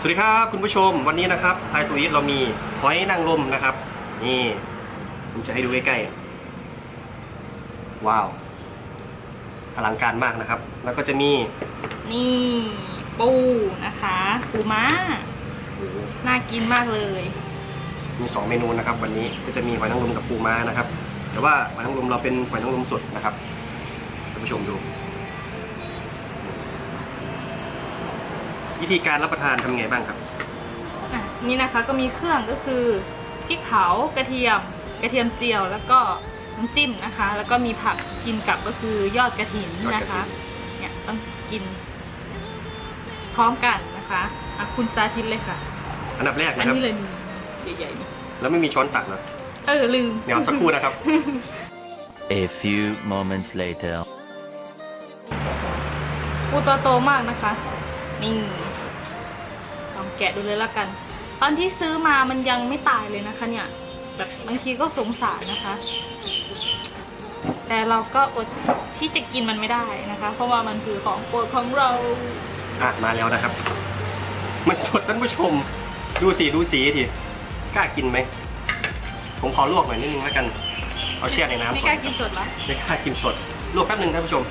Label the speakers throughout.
Speaker 1: สวัสดีครับคุณผู้ชมวันนี้นะครับไทยทูอิทเรามีหอยนางรมนะครับ นี่ผมจะให้ดูใกล้ๆว้าวอลังการมากนะครับ แล้วก็จะมี
Speaker 2: นี่ปูนะคะ ปูม้า
Speaker 1: โอ้โห
Speaker 2: น่ากินมากเลย
Speaker 1: มีสองเมนูนะครับ วันนี้ก็จะมีหอยนางรมกับปูม้านะครับ แต่ว่าหอยนางรมเราเป็นหอยนางรมสดนะครับท่านผู้ชมดู วิธีการรับประทานทำไงบ้างครับ
Speaker 2: อะนี่นะคะก็มีเครื่องก็คือพริกเผากระเทียม กระเทียมเจียว แล้วก็น้ำจิ้มนะคะ แล้วก็มีผักกินกับก็คือยอดกระถิน
Speaker 1: ยอดก
Speaker 2: นะ
Speaker 1: ระถิ่
Speaker 2: คะ
Speaker 1: น
Speaker 2: เนี่ยต้องกิน พร้อมกันนะคะอะคุณสาธิตเลยค่ะ
Speaker 1: อันดับแรก
Speaker 2: อัน
Speaker 1: นะครับ
Speaker 2: นี้เลยนี่ใหญ่ๆนี่
Speaker 1: แล้วไม่มีช้อนตักเหรอ
Speaker 2: เออลืม
Speaker 1: เดี๋ยวสักครู่นะครับ
Speaker 3: A few moments later.
Speaker 2: ปูตัวโตมากนะคะ นี่ ลองแกะดูเลยละกัน ตอนที่ซื้อมามันยังไม่ตายเลยนะคะ เนี่ยแบบบางทีก็สงสารนะคะ แต่เราก็อดที่จะกินมันไม่ได้นะคะ เพราะว่ามันคือของโปรดของเรา
Speaker 1: อะมาแล้วนะครับ มันสดท่านผู้ชม ดูสีดูสีทีกล้ากินไหมผมขอลวกหน่อยนิดนึงแล้วกัน เอาแช่ในน้ำ
Speaker 2: ไม่
Speaker 1: ก่
Speaker 2: ก
Speaker 1: อ
Speaker 2: ล้านกินสดละ
Speaker 1: ไม่กล้ากินสดลวกแป๊บนึงท่านผู้ชม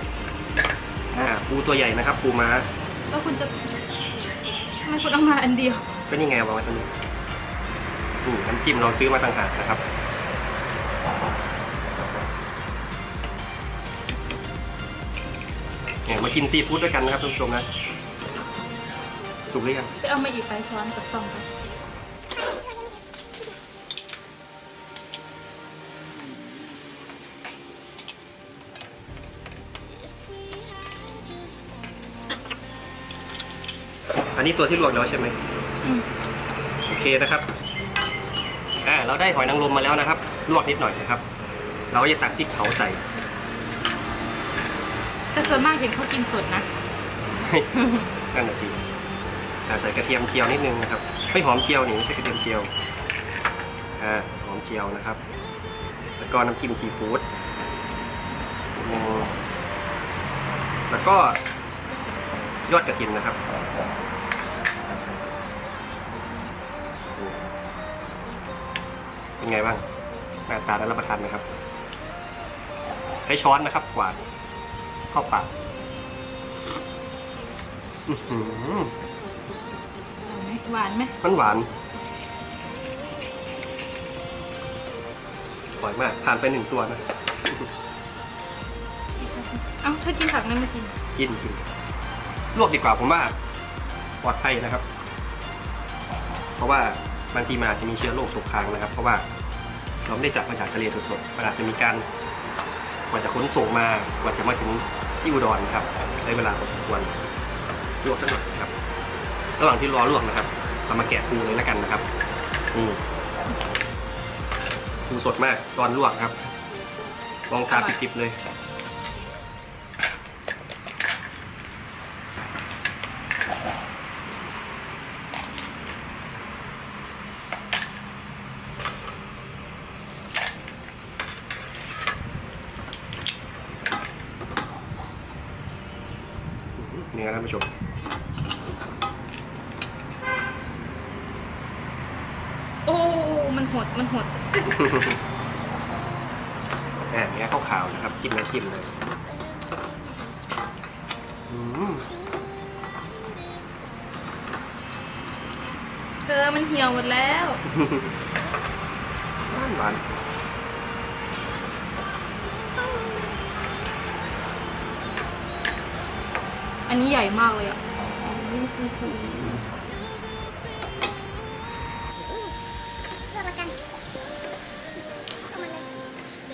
Speaker 1: อ่าปูตัวใหญ่นะครับ ปูม้า
Speaker 2: แล้วคุณจะทำ ไมคุณเอามาอันเดียว
Speaker 1: เป็นยังไงวางไว้ตรงนี้นี่น้ำจิ้มเราซื้อมาต่างหากนะครับ เนี่ยมากินซีฟู้ดด้วยกันนะครับท่านผู้ชมนะ สุกหรือยัง
Speaker 2: ไปเอามาอีกไปช้อนกับซองกัน
Speaker 1: อันนี้ตัวที่ลวกแล้วใช่ไหม
Speaker 2: อืม
Speaker 1: โอเคนะครับอ่าเราได้หอยนางรมมาแล้วนะครับลวกนิดหน่อยนะครับ เราก็จะตักพริกเผาใส่
Speaker 2: แต่ส่วนมากเห็นเขากินสดนะ
Speaker 1: นั่นน่ะสิอ่าใส่กระเทียมเจียวนิดนึงนะครับไม่หอมเจียวนี่ไม่ใช่กระเทียมเจียวอ่าหอมเจียวนะครับ แล้วก็น้ำจิ้มซีฟู้ดอืมแล้วก็ยอดกระถินนะครับ เป็นไงบ้างหน้าตาน่ารับประทานไหมครับใช้ช้อนนะครับกวาดเข้าปากอื้อหือ
Speaker 2: หวานไหม
Speaker 1: มันหวานอร่อยมากทานไปหนึ่งตัวนะ
Speaker 2: เอ้าถ้ากินผักนั้นไม่กิน
Speaker 1: กินกินลวกดีกว่าผมว่าปลอดภัยนะครับ เพราะว่าบางทีมันอาจจะมีเชื้อโรคตกค้างนะครับ เพราะว่า เราไม่ได้จับมาจากทะเลสดๆมันอาจจะมีการกว่าจะขนส่งมากว่าจะมาถึงที่อุดรครับใช้เวลาพอสมควรลวกสักหน่อยครับ ระหว่างที่รอลวกนะครับเรามาแกะปูเลยแล้วกันนะครับนี่ปูสดมากตอนลวกครับลองทาปิดๆเลยเนื้อท่านผู้ชม
Speaker 2: โอ้ มันหด มันหด
Speaker 1: แหมเนื้อขาวๆนะครับจิ้มน้ำจิ้มเลยอืม
Speaker 2: เธอมันเหี่ยวหมดแล้ว
Speaker 1: หวานห
Speaker 2: อันนี้ใหญ่มากเลยอะ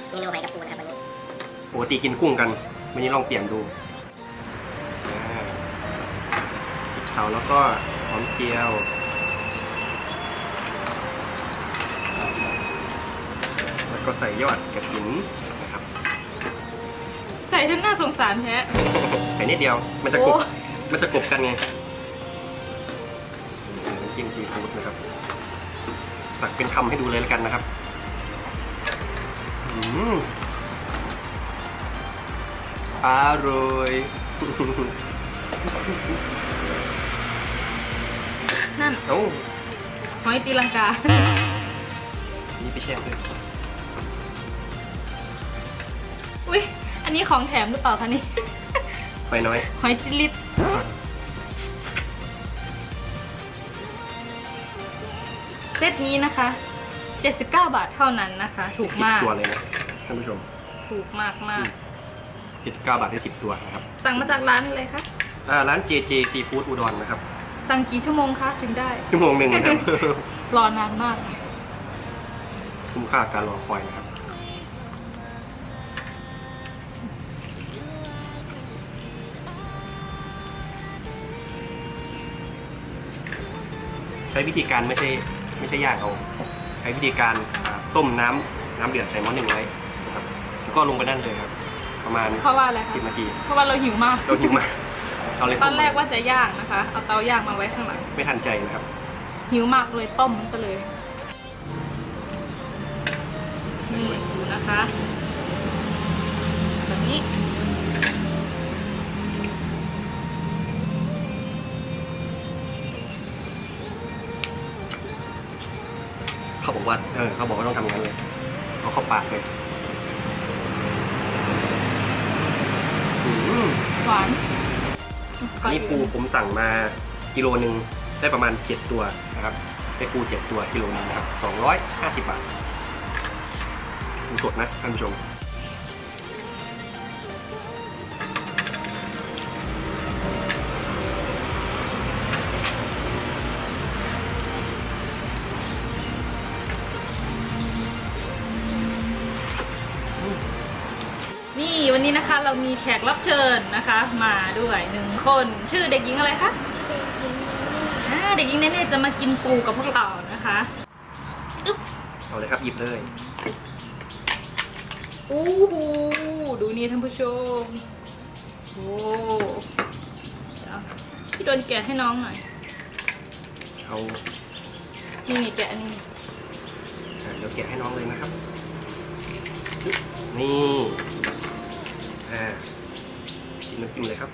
Speaker 4: เมนูหอยกับปูนะครับวันนี้
Speaker 1: ปกติกินกุ้งกัน วันนี้ลองเปลี่ยนดูอ่าพริกเผาแล้วก็หอมเจียว แล้วก็ใส่ยอดกระถินนะครับ
Speaker 2: ใส่ ทั้งน่าสงสารแท้
Speaker 1: ใส่นิดเดียว มันจะกบ
Speaker 2: โอ้
Speaker 1: มันจะกบกันไงน้ำจิ้มซีฟู้ดนะครับ ตักเป็นคำให้ดูเลยแล้วกันนะครับอืมอร่อย
Speaker 2: นั่น
Speaker 1: เอ้า
Speaker 2: หอยตีลังกา
Speaker 1: นี่ไปแช่เลย
Speaker 2: อุ้ย อันนี้ของแถมหรือเปล่าคะนี่
Speaker 1: ไปน้อย
Speaker 2: หอยจิลิตเซตนี้นะคะ 79 บาทเท่านั้นนะคะ ถูก
Speaker 1: สิบ
Speaker 2: มาก
Speaker 1: ตัวเลยนะท่านผู้ชม
Speaker 2: ถูกมากมาก
Speaker 1: 79บาทได้สิบตัวนะครับ
Speaker 2: สั่งมาจากร้านอะไรคะ
Speaker 1: อ่าร้าน JJ Seafood อุดรนะครับ
Speaker 2: สั่งกี่ชั่วโมงคะถึงได้
Speaker 1: ชั่วโมงหนึ่งนะครับ
Speaker 2: รอนานมาก
Speaker 1: คุ้มค่าการรอคอยนะครับ ใช้วิธีการไม่ใช่ไม่ใช่ย่างเอา ใช้วิธีการอ่าต้มน้ำน้ำเดือดใส่หม้อหนึ่งไว้นะครับแล้วก็ลงไปนั่นเลยครับ ประมาณ
Speaker 2: เพราะว่าอะไรคะ
Speaker 1: สิบนาที
Speaker 2: เพราะว่าเราหิวมาก
Speaker 1: เราหิวมากเราเลย
Speaker 2: ตอนแรกว่าจะย่างนะคะ เอาเตาย่างมาไว้ข้างหลัง
Speaker 1: ไม่ทันใจนะครับ
Speaker 2: หิวมากเลยต้มมันก็เลย นี่ดูนะคะ แบบนี้
Speaker 1: บอกว่าเออเขาบอกว่าต้องทำอย่างนั้นเลยเอาเข้าปากเลยอืม
Speaker 2: หวาน
Speaker 1: อันนี้ปูผมสั่งมากิโลหนึ่งได้ประมาณเจ็ดตัวนะครับได้ปูเจ็ดตัวกิโลหนึงนะครับสองร้อยห้าสิบบาทปูสดนะท่านผู้ชม
Speaker 2: นี่วันนี้นะคะเรามีแขกรับเชิญนะคะ มาด้วยหนึ่งคนชื่อเด็กหญิงอะไรคะอ่าเด็กหญิงเนเน่จะมากินปูกับพวกเรานะคะอึ๊บ
Speaker 1: เอาเลยครับหยิบเลย
Speaker 2: อู้หูดูนี่ท่านผู้ชมโอ้เดี๋ยวพี่โดนแกะให้น้องหน่อย
Speaker 1: เอา
Speaker 2: นี่นี่แกะอันนี้
Speaker 1: อะเดี๋ยวแกะให้น้องเลยนะครับ นี่ อ่าจิ้มน้ำจิ้มเลยครับ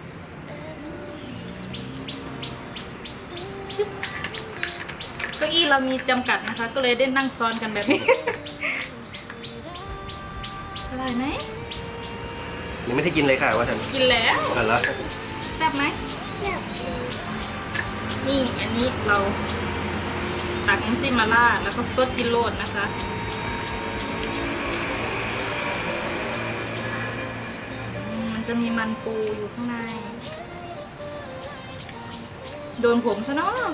Speaker 2: เก้าอี้เรามีจำกัดนะคะ ก็เลยได้นั่งซ้อนกันแบบนี้ อร่อยไหม
Speaker 1: ยังไม่ได้กินเลยค่ะว่าฉัน
Speaker 2: กินแล้ว
Speaker 1: กันแล้ว
Speaker 2: แซ่บไหมนี่อันนี้เราตักน้ำจิ้มมาล่าดแล้วก็ซดกินโลดนะคะ จะมีมันปูอยู่ข้างใน โดนผมซะเนาะ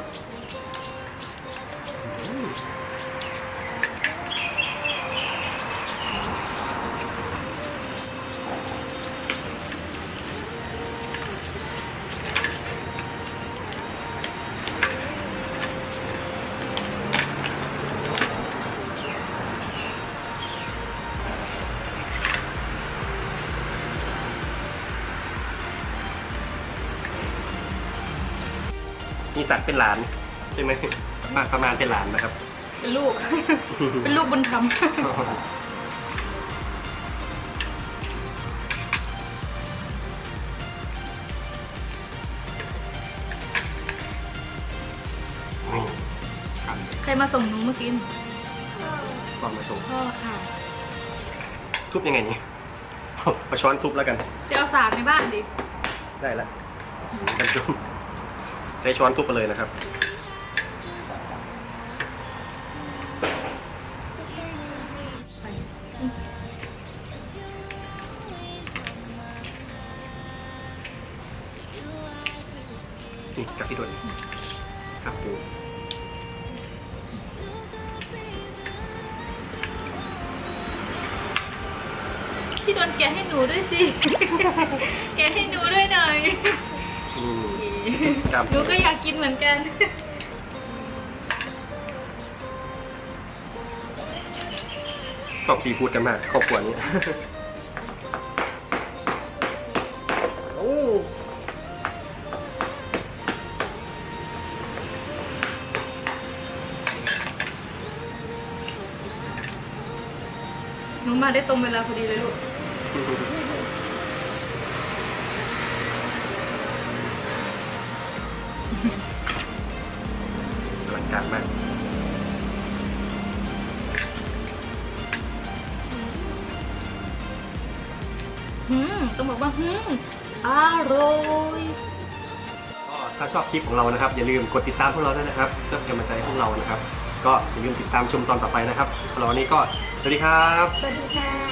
Speaker 1: มีสัตว์เป็นหลานใช่ไหมมาประมาณเป็นหลานนะครับ
Speaker 2: เป็นลูก เป็นลูกบุญธรรม
Speaker 1: นี่ครับ
Speaker 2: ใครมาส่งหนูเมื่อกี้
Speaker 1: ก่อนมาส่ง
Speaker 2: พ่อค่ะ
Speaker 1: ทุบยังไงนี่เอาช้อนทุบแล้วกัน
Speaker 2: เดี๋ยวเอาสากในบ้านดิ
Speaker 1: ได้แล้วท่านผู้ชมใช้ช้อนทุบไปเลยนะครับ นี่กับพี่ดวนครับปู
Speaker 2: พี่โดนแกะให้หนูด้วยสิ แกะให้หนูด้วยหน่อย
Speaker 1: อืม ครับ
Speaker 2: หนูก็อยากกินเหมือนกัน
Speaker 1: ชอบซีฟู้ดกันมากครอบครัวนี้ โอ้
Speaker 2: หนูมาได้ตรงเวลาพอดีเลยลูก ต้องบอกว่าหืมอร่อย
Speaker 1: ก็ถ้าชอบคลิปของเรานะครับ อย่าลืมกดติดตามพวกเราด้วยนะครับเพื่อเป็นกำลังใจให้พวกเรานะครับ ก็อย่าลืมติดตามชมตอนต่อไปนะครับสำหรับวันนี้ก็สวัสดีครับ
Speaker 2: สวัสดีค่ะ